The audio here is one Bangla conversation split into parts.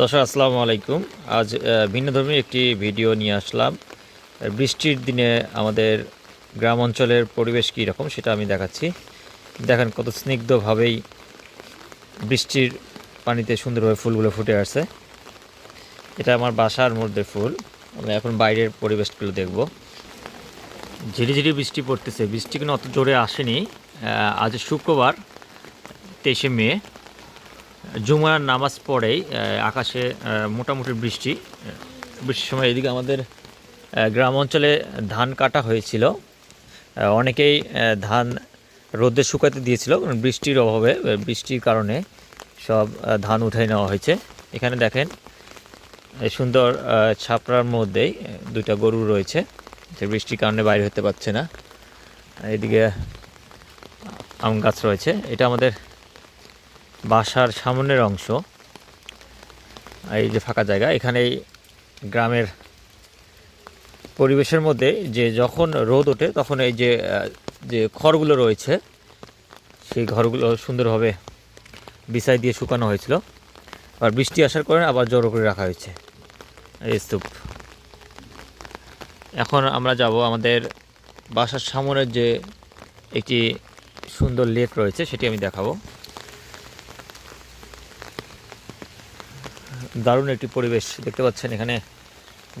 দর্শক, আসসালামু আলাইকুম। আজ ভিন্ন ধর্মী একটি ভিডিও নিয়ে আসলাম। বৃষ্টির দিনে আমাদের গ্রাম অঞ্চলের পরিবেশ কী রকম সেটা আমি দেখাচ্ছি। দেখেন কত স্নিগ্ধভাবেই বৃষ্টির পানিতে সুন্দরভাবে ফুলগুলো ফুটে আসছে। এটা আমার বাসার মধ্যে ফুল। আমি এখন বাইরের পরিবেশগুলো দেখব। ঝিরিঝিরি বৃষ্টি পড়তেছে। বৃষ্টি কিন্তু অত জোরে আসেনি। আজ শুক্রবার তেইশে মে। জুমার নামাজ পড়েই আকাশে মোটামুটি বৃষ্টি। বৃষ্টির সময় এদিকে আমাদের গ্রাম অঞ্চলে ধান কাটা হয়েছিল। অনেকেই ধান রোদে শুকাতে দিয়েছিল বৃষ্টির অভাবে বৃষ্টির কারণে সব ধান উঠাই নেওয়া হয়েছে। এখানে দেখেন সুন্দর ছাপড়ার মধ্যেই দুইটা গরু রয়েছে। যে বৃষ্টির কারণে বাইরে হতে পারছে না। এদিকে আম গাছ রয়েছে। এটা আমাদের বাসার সামনের অংশ, এই যে ফাঁকা জায়গা, এখানেই গ্রামের পরিবেশের মধ্যে যে যখন রোদ ওঠে, তখন এই যে যে খড়গুলো রয়েছে, সেই ঘরগুলো সুন্দরভাবে বিছাই দিয়ে শুকানো হয়েছিল। আর বৃষ্টি আসার কারণে আবার জড়ো করে রাখা হয়েছে এই স্তূপ। এখন আমরা যাব আমাদের বাসার সামনের যে একটি সুন্দর লেক রয়েছে, সেটি আমি দেখাবো। দারুণ একটি পরিবেশ। দেখতে পাচ্ছেন এখানে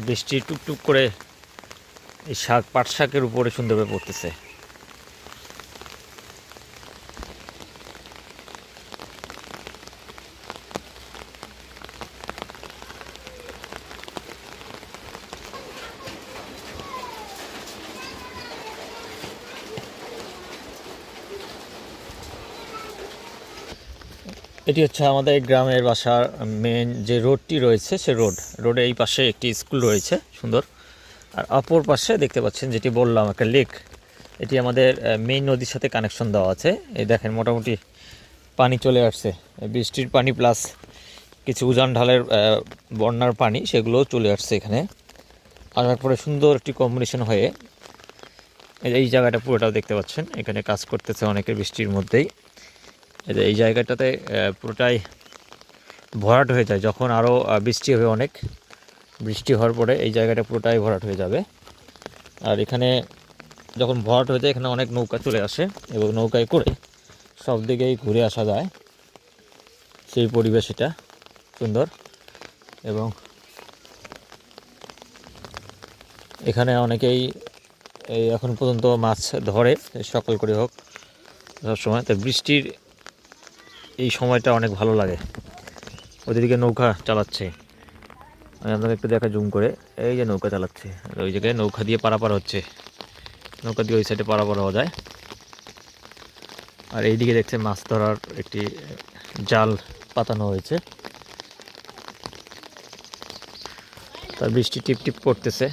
বৃষ্টি টুকটুক করে এই শাক, পাট শাকের উপরে সুন্দরভাবে পড়তেছে। এটি হচ্ছে আমাদের গ্রামের বাসার মেন যে রোডটি রয়েছে, সে রোড। রোডে এই পাশে একটি স্কুল রয়েছে, সুন্দর। আর অপর পাশে দেখতে পাচ্ছেন যেটি বললাম, একটা লেক এটি আমাদের মেইন নদীর সাথে কানেকশন দেওয়া আছে। এই দেখেন, মোটামুটি পানি চলে আসছে। বৃষ্টির পানি প্লাস কিছু উজান ঢালের বন্যার পানি সেগুলো চলে আসছে এখানে। আর তারপরে সুন্দর একটি কম্বিনেশন হয়ে এই জায়গাটা পুরোটাও দেখতে পাচ্ছেন। এখানে কাজ করতেছে অনেকের বৃষ্টির মধ্যেই। এই জায়গাটাতে পুরোটাই ভরাট হয়ে যায়। যখন আরও বৃষ্টি হবে অনেক, বৃষ্টি হওয়ার পরে এই জায়গাটা পুরোটাই ভরাট হয়ে যাবে। আর এখানে যখন ভরাট হয়ে যায়, এখানে অনেক নৌকা চলে আসে এবং নৌকায় করে সব দিকেই ঘুরে আসা যায়। সেই পরিবেশ এটা, সুন্দর। এবং এখানে অনেকেই, এই এখন পর্যন্ত মাছ ধরে, সকাল করে হোক সবসময় তো বৃষ্টির এই সময়টা অনেক ভালো লাগে। ওদিকে নৌকা চালাচ্ছে। আমি আপনাকে একটু দেখা জুম করে। এই যে নৌকা চালাচ্ছে। ওই জায়গায় নৌকা দিয়ে পারাপার হচ্ছে। নৌকা দিয়ে ওই সাইডে পারাপার হওয়া যায়। আর এইদিকে দেখছে মাছ ধরার একটি জাল পাতানো হয়েছে। তার বৃষ্টি টিপ টিপ পড়তেছে